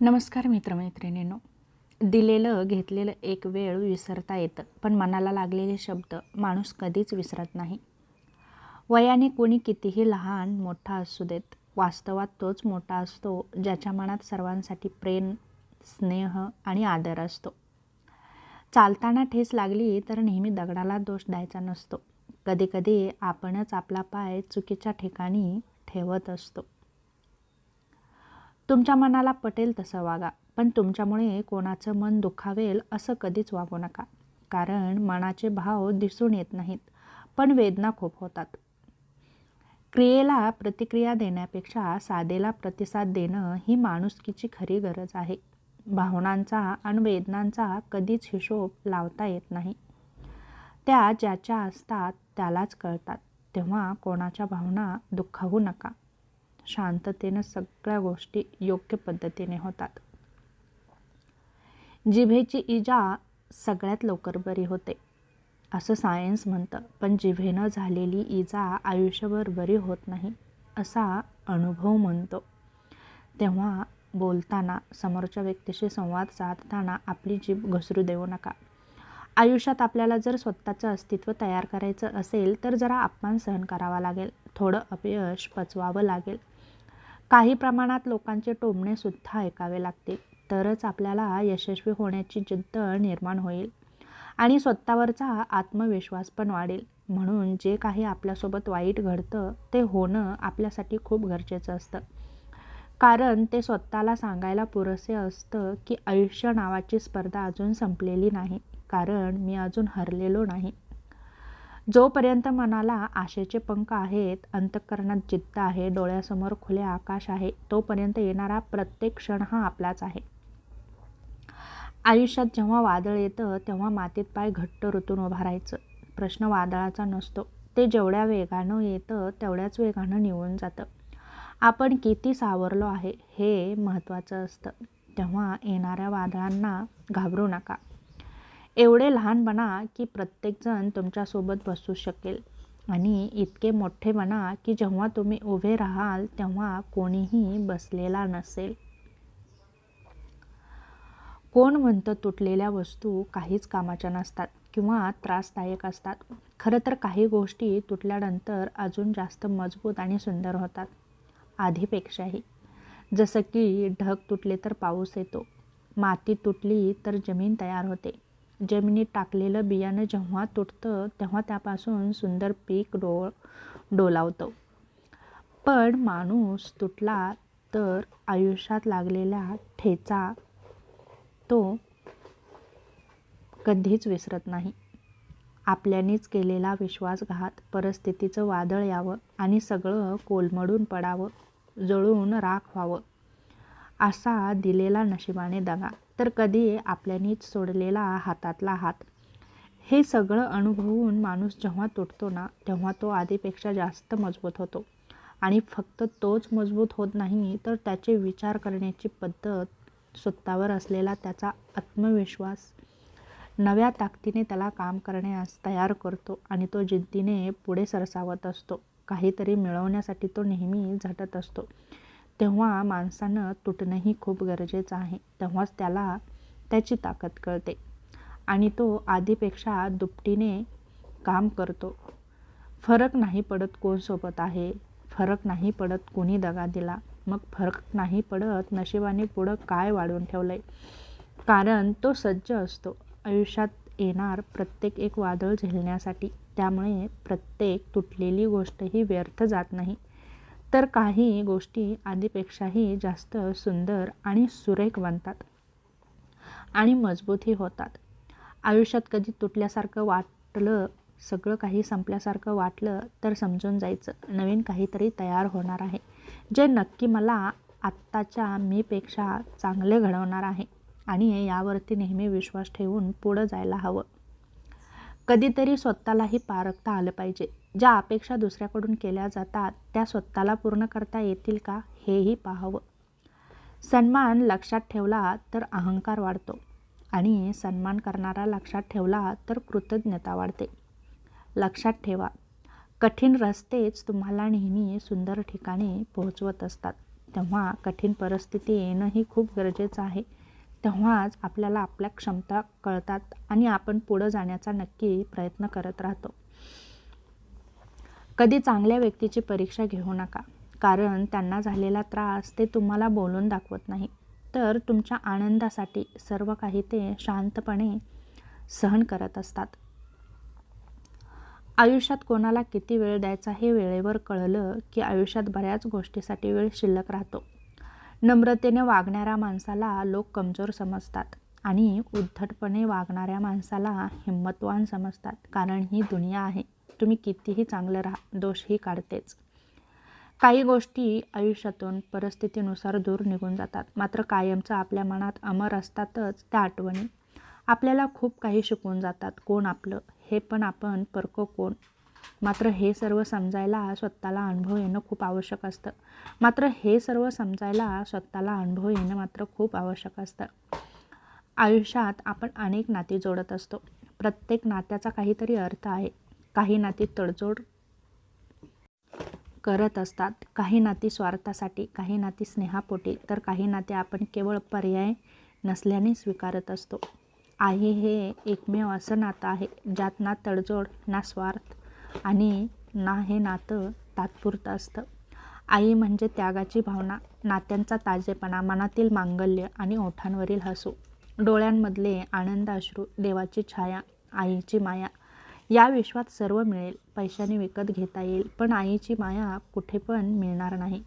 नमस्कार मित्रमैत्रिणींनो. दिलेलं घेतलेलं एक वेळ विसरता येतं पण मनाला लागलेले शब्द माणूस कधीच विसरत नाही. वयाने कोणी कितीही लहान मोठा असू देत वास्तवात तोच मोठा असतो ज्याच्या मनात सर्वांसाठी प्रेम स्नेह आणि आदर असतो. चालताना ठेस लागली तर नेहमी दगडाला दोष द्यायचा नसतो. कधीकधी आपणच आपला पाय चुकीच्या ठिकाणी ठेवत असतो. तुमच्या मनाला पटेल तसं वागा पण तुमच्यामुळे कोणाचं मन दुखावेल असं कधीच वागू नका. कारण मनाचे भाव दिसून येत नाहीत पण वेदना खूप होतात. क्रियेला प्रतिक्रिया देण्यापेक्षा साधेला प्रतिसाद देणं ही माणुसकीची खरी गरज आहे. भावनांचा आणि वेदनांचा कधीच हिशोब लावता येत नाही. त्या ज्याच्या असतात त्यालाच कळतात तेव्हा कोणाच्या भावना दुःखावू नका. शांततेनं सगळ्या गोष्टी योग्य पद्धतीने होतात. जिभेची इजा सगळ्यात लवकर बरी होते असं सायन्स म्हणतं. पण जिभेनं झालेली इजा आयुष्यभर बरी होत नाही असा अनुभव म्हणतो. तेव्हा बोलताना समोरच्या व्यक्तीशी संवाद साधताना आपली जीभ घसरू देऊ नका. आयुष्यात आपल्याला जर स्वतःचं अस्तित्व तयार करायचं असेल तर जरा अपमान सहन करावा लागेल. थोडं अपयश पचवावं लागेल. काही प्रमाणात लोकांचे टोमणेसुद्धा ऐकावे लागते तरच आपल्याला यशस्वी होण्याची जिद्द निर्माण होईल आणि स्वतःवरचा आत्मविश्वास पण वाढेल. म्हणून जे काही आपल्यासोबत वाईट घडतं ते होणं आपल्यासाठी खूप गरजेचं असतं. कारण ते स्वतःला सांगायला पुरेसे असतं की आयुष्य नावाची स्पर्धा अजून संपलेली नाही. कारण मी अजून हरलेलो नाही. जोपर्यंत मनाला आशेचे पंख आहेत अंतःकरणात जिद्द आहे डोळ्यासमोर खुले आकाश आहे तोपर्यंत येणारा प्रत्येक क्षण हा आपलाच आहे. आयुष्यात जेव्हा वादळ येतं तेव्हा मातीत पाय घट्ट ऋतून उभा राहायचं. प्रश्न वादळाचा नसतो. ते जेवढ्या वेगानं येतं तेवढ्याच वेगानं निवून जातं. आपण किती सावरलो आहे हे महत्त्वाचं असतं. तेव्हा येणाऱ्या वादळांना घाबरू नका. एवढे लहान बना की प्रत्येकजण तुमच्यासोबत बसू शकेल. आणि इतके मोठे बना की जेव्हा तुम्ही उभे राहाल तेव्हा कोणीही बसलेला नसेल. कोण म्हणतं तुटलेल्या वस्तू काहीच कामाच्या नसतात किंवा त्रासदायक असतात. खरं तर काही गोष्टी तुटल्यानंतर अजून जास्त मजबूत आणि सुंदर होतात. आधीपेक्षाही. जसं की ढग तुटले तर पाऊस येतो. माती तुटली तर जमीन तयार होते. जमिनीत टाकलेलं बियाणं जेव्हा तुटतं तेव्हा त्यापासून सुंदर पीक डो डोलावतं. पण माणूस तुटला तर आयुष्यात लागलेला ठेचा तो कधीच विसरत नाही. आपल्यानेच केलेला विश्वासघात परिस्थितीचं वादळ यावं आणि सगळं कोलमडून पडावं जळून राख व्हावं असा दिलेला नशिबाने दगा. तर कधी आपल्यानीच सोडलेला हातातला हात. हे सगळं अनुभवून माणूस जेव्हा तुटतो ना तेव्हा तो आधीपेक्षा जास्त मजबूत होतो. आणि फक्त तोच मजबूत होत नाही तर त्याचे विचार करण्याची पद्धत स्वतःवर असलेला त्याचा आत्मविश्वास. नव्या ताकदीने त्याला काम करण्यास तयार करतो आणि तो जिद्दीने पुढे सरसावत असतो. काहीतरी मिळवण्यासाठी तो नेहमी झटत असतो. तेव्हा माणसानं तुटणंही खूप गरजेचं आहे. तेव्हाच त्याला त्याची ताकद कळते. आणि तो आधीपेक्षा दुपटीने काम करतो. फरक नाही पडत कोण सोबत आहे. फरक नाही पडत कोणी दगा दिला. मग फरक नाही पडत नशिबाने पुढं काय वाढवून ठेवलं आहे कारण तो सज्ज असतो. आयुष्यात येणार प्रत्येक एक वादळ झेलण्यासाठी. त्यामुळे प्रत्येक तुटलेली गोष्ट ही व्यर्थ जात नाही. तर काही गोष्टी आधीपेक्षाही जास्त सुंदर आणि सुरेख बनतात आणि मजबूतही होतात. आयुष्यात कधी तुटल्यासारखं वाटलं सगळं काही संपल्यासारखं वाटलं तर समजून जायचं नवीन काहीतरी तयार होणार आहे जे नक्की मला आत्ताच्या मीपेक्षा चांगले घडवणार आहे आणि यावरती नेहमी विश्वास ठेवून पुढं जायला हवं. कधीतरी स्वतःलाही पारखता आलं पाहिजे. ज्या अपेक्षा दुसऱ्याकडून केल्या जातात त्या स्वतःला पूर्ण करता येतील का हेही पाहावं. सन्मान लक्षात ठेवला तर अहंकार वाढतो आणि सन्मान करणारा लक्षात ठेवला तर कृतज्ञता वाढते. लक्षात ठेवा कठीण रस्तेच तुम्हाला नेहमी सुंदर ठिकाणी पोहोचवत असतात. तेव्हा कठीण परिस्थिती येणंही खूप गरजेचं आहे. तेव्हाच आपल्याला आपल्या क्षमता कळतात आणि आपण पुढं जाण्याचा नक्की प्रयत्न करत राहतो. कधी चांगल्या व्यक्तीची परीक्षा घेऊ नका. कारण त्यांना झालेला त्रास ते तुम्हाला बोलून दाखवत नाही. तर तुमच्या आनंदासाठी सर्व काही ते शांतपणे सहन करत असतात. आयुष्यात कोणाला किती वेळ द्यायचा हे वेळेवर कळलं की आयुष्यात बऱ्याच गोष्टीसाठी वेळ शिल्लक राहतो. नम्रतेने वागणाऱ्या माणसाला लोक कमजोर समजतात आणि उद्धटपणे वागणाऱ्या माणसाला हिंमतवान समजतात. कारण ही दुनिया आहे. तुम्ही कितीही चांगलं राहा दोषही काढतेच. काही गोष्टी आयुष्यातून परिस्थितीनुसार दूर निघून जातात. मात्र कायमचं आपल्या मनात अमर असतातच त्या आठवणी. आपल्याला खूप काही शिकवून जातात. कोण आपलं? हे पण आपण परको कोण? मात्र हे सर्व समजायला स्वतःला अनुभव येणं खूप आवश्यक असतं. मात्र हे सर्व समजायला स्वतःला अनुभव येणं मात्र खूप आवश्यक असतं. आयुष्यात आपण अनेक नाती जोडत असतो. प्रत्येक नात्याचा काहीतरी अर्थ आहे. काही नाती तडजोड करत असतात काही नाती स्वार्थासाठी काही नाती स्नेहापोटी तर काही नाते आपण केवळ पर्याय नसल्याने स्वीकारत असतो. आई हे एकमेव असं नातं आहे ज्यात ना तडजोड ना स्वार्थ आणि ना हे नातं तात्पुरतं असतं. आई म्हणजे त्यागाची भावना नात्यांचा ताजेपणा मनातील मांगल्य आणि ओठांवरील हसू. डोळ्यांमधले आनंद अश्रू देवाची छाया आईची माया या विश्वात सर्व मिळेल. पैशाने विकत घेता येईल पण आईची माया कुठे पण मिळणार नाही.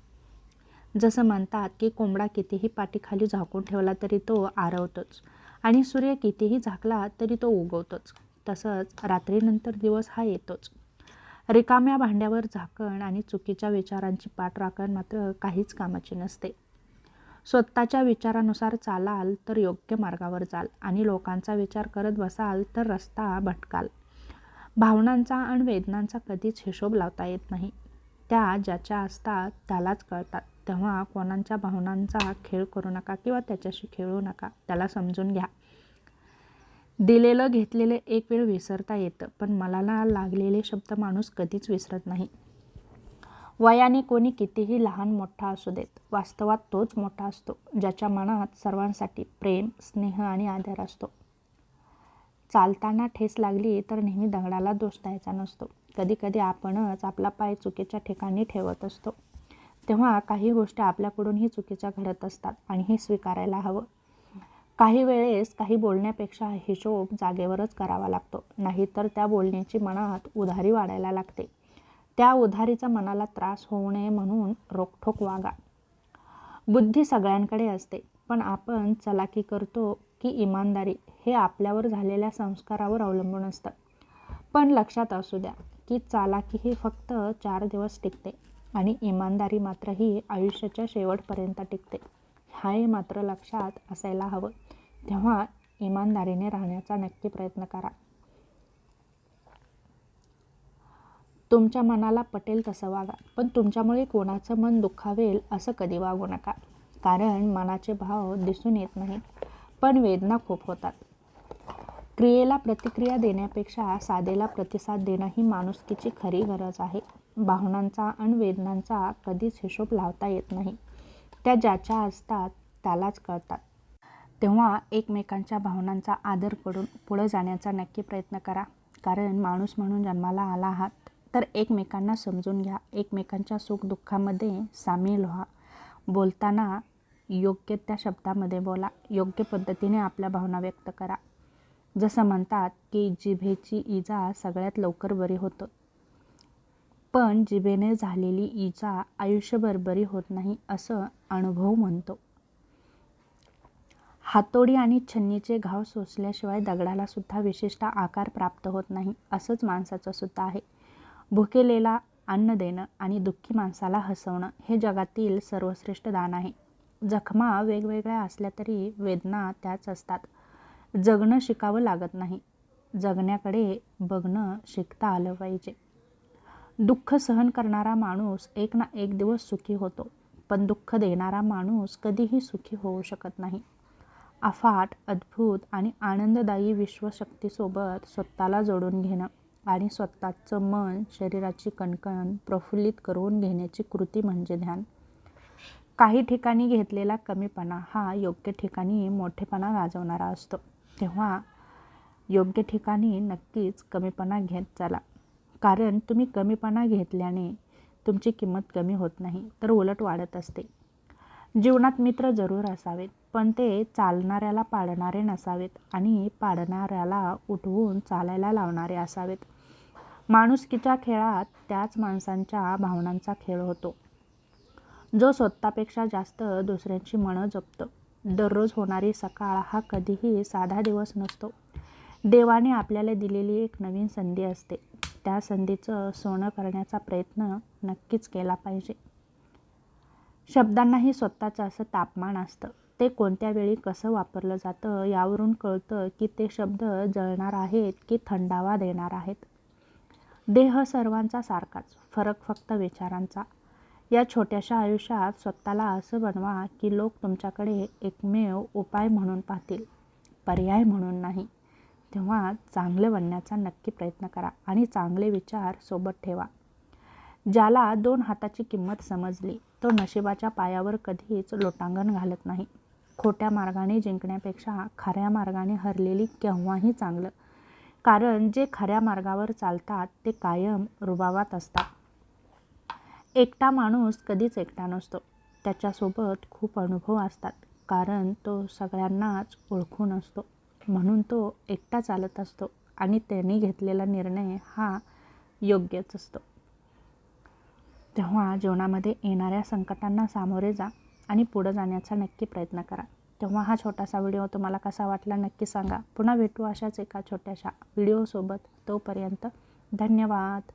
जसं म्हणतात की कोंबडा कितीही पाठीखाली झाकून ठेवला तरी तो आरवतोच आणि सूर्य कितीही झाकला तरी तो उगवतोच. तसंच रात्रीनंतर दिवस हा येतोच. रिकाम्या भांड्यावर झाकण आणि चुकीच्या विचारांची पाठराखण मात्र काहीच कामाची नसते. स्वतःच्या विचारानुसार चालाल तर योग्य मार्गावर जाल आणि लोकांचा विचार करत बसाल तर रस्ता भटकाल. भावनांचा आणि वेदनांचा कधीच हिशोब लावता येत नाही. त्या ज्याच्या असतात त्यालाच कळतात. तेव्हा कोणाच्या भावनांचा खेळ करू नका किंवा त्याच्याशी खेळू नका त्याला समजून घ्या. दिलेलं घेतलेलं एक वेळ विसरता येतं पण मला लागलेले शब्द माणूस कधीच विसरत नाही. वयाने कोणी कितीही लहान मोठा असू देत वास्तवात तोच मोठा असतो ज्याच्या मनात सर्वांसाठी प्रेम स्नेह आणि आदर असतो. चालताना ठेस लागली तर नेहमी दगडाला दोष द्यायचा नसतो. कधीकधी आपणच आपला पाय चुकीच्या ठिकाणी ठेवत असतो. तेव्हा काही गोष्टी आपल्याकडूनही चुकीच्या घडत असतात आणि हे स्वीकारायला हवं. काही वेळेस काही बोलण्यापेक्षा हिशोब जागेवरच करावा लागतो. नाहीतर त्या बोलण्याची मनात उधारी वाढायला लागते. त्या उधारीचा मनाला त्रास होऊ नये म्हणून रोखठोक वागा. बुद्धी सगळ्यांकडे असते पण आपण चलाकी करतो की इमानदारी हे आपल्यावर झालेल्या संस्कारावर अवलंबून असतं. पण लक्षात असू द्या की चालाकी ही फक्त चार दिवस टिकते आणि इमानदारी मात्र ही आयुष्याच्या शेवटपर्यंत टिकते. हे मात्र लक्षात असायला हवं. तेव्हा इमानदारीने राहण्याचा नक्की प्रयत्न करा. तुमच्या मनाला पटेल तसं वागा पण तुमच्यामुळे कोणाचं मन दुखावेल असं कधी वागू नका. कारण मनाचे भाव दिसून येत नाहीत. पण वेदना खूप होतात. क्रियेला प्रतिक्रिया देण्यापेक्षा साधेला प्रतिसाद देणं ही माणुसकीची खरी गरज आहे. भावनांचा आणि वेदनांचा कधीच हिशोब लावता येत नाही. त्या ज्याच्या असतात त्यालाच कळतात. तेव्हा एकमेकांच्या भावनांचा आदर करून पुढं जाण्याचा नक्की प्रयत्न करा. कारण माणूस म्हणून जन्माला आला आहात तर एकमेकांना समजून घ्या. एकमेकांच्या सुखदुःखामध्ये सामील व्हा. बोलताना योग्य त्या शब्दामध्ये बोला. योग्य पद्धतीने आपल्या भावना व्यक्त करा. जसं म्हणतात की जिभेची इजा सगळ्यात लवकर बरी होतं. पण जिभेने झालेली इजा आयुष्यभर बरी होत नाही असं अनुभव म्हणतो. हातोडी आणि छन्नीचे घाव सोसल्याशिवाय दगडाला सुद्धा विशिष्ट आकार प्राप्त होत नाही असंच माणसाचं सुद्धा आहे. भुकेलेला अन्न देणं आणि दुःखी माणसाला हसवणं हे जगातील सर्वश्रेष्ठ दान आहे. जखमा वेगवेगळ्या असल्या तरी वेदना त्याच असतात. जगणं शिकावं लागत नाही. जगण्याकडे बघणं शिकता आलं पाहिजे. दुःख सहन करणारा माणूस एक ना एक दिवस सुखी होतो पण दुःख देणारा माणूस कधीही सुखी होऊ शकत नाही. अफाट अद्भुत आणि आनंददायी विश्वशक्तीसोबत स्वतःला जोडून घेणं आणि स्वतःचं मन शरीराची कणकण प्रफुल्लित करून घेण्याची कृती म्हणजे ध्यान. काही ठिकाणी घेतलेला कमीपणा हा योग्य ठिकाणी मोठेपणा गाजवणारा असतो. तेव्हा योग्य ठिकाणी नक्कीच कमीपणा घेत चला. कारण तुम्ही कमीपणा घेतल्याने तुमची किंमत कमी होत नाही तर उलट वाढत असते. जीवनात मित्र जरूर असावेत पण ते चालणाऱ्याला पाडणारे नसावेत आणि पाडणाऱ्याला उठवून चालायला लावणारे असावेत. माणुसकीच्या खेळात त्याच माणसांच्या भावनांचा खेळ होतो. जो स्वतःपेक्षा जास्त दुसऱ्यांची मनं जपतो. दररोज होणारी सकाळ हा कधीही साधा दिवस नसतो. देवाने आपल्याला दिलेली एक नवीन संधी असते. त्या संधीचं सोनं करण्याचा प्रयत्न नक्कीच केला पाहिजे. शब्दांनाही स्वतःचं असं तापमान असतं. ते कोणत्या वेळी कसं वापरलं जातं यावरून कळतं की ते शब्द जळणार आहेत की थंडावा देणार आहेत. देह सर्वांचा सारखाच फरक फक्त विचारांचा. या छोट्याशा आयुष्यात स्वतःला असं बनवा की लोक तुमच्याकडे एकमेव उपाय म्हणून पाहतील पर्याय म्हणून नाही. तेव्हा चांगलं बनण्याचा नक्की प्रयत्न करा आणि चांगले विचार सोबत ठेवा. ज्याला दोन हाताची किंमत समजली तो नशिबाच्या पायावर कधीच लोटांगण घालत नाही. खोट्या मार्गाने जिंकण्यापेक्षा खऱ्या मार्गाने हरलेली केव्हाही चांगलं. कारण जे खऱ्या मार्गावर चालतात ते कायम रुबावात असतात. एकटा माणूस कधीच एकटा नसतो. त्याच्यासोबत खूप अनुभव असतात. कारण तो सगळ्यांनाच ओळखून असतो. म्हणून तो एकटा चालत असतो आणि त्यांनी घेतलेला निर्णय हा योग्यच असतो. तेव्हा जीवनामध्ये येणाऱ्या संकटांना सामोरे जा आणि पुढं जाण्याचा नक्की प्रयत्न करा. तेव्हा हा छोटासा व्हिडिओ तुम्हाला कसा वाटला नक्की सांगा. पुन्हा भेटू अशाच एका छोट्याशा व्हिडिओसोबत तोपर्यंत धन्यवाद.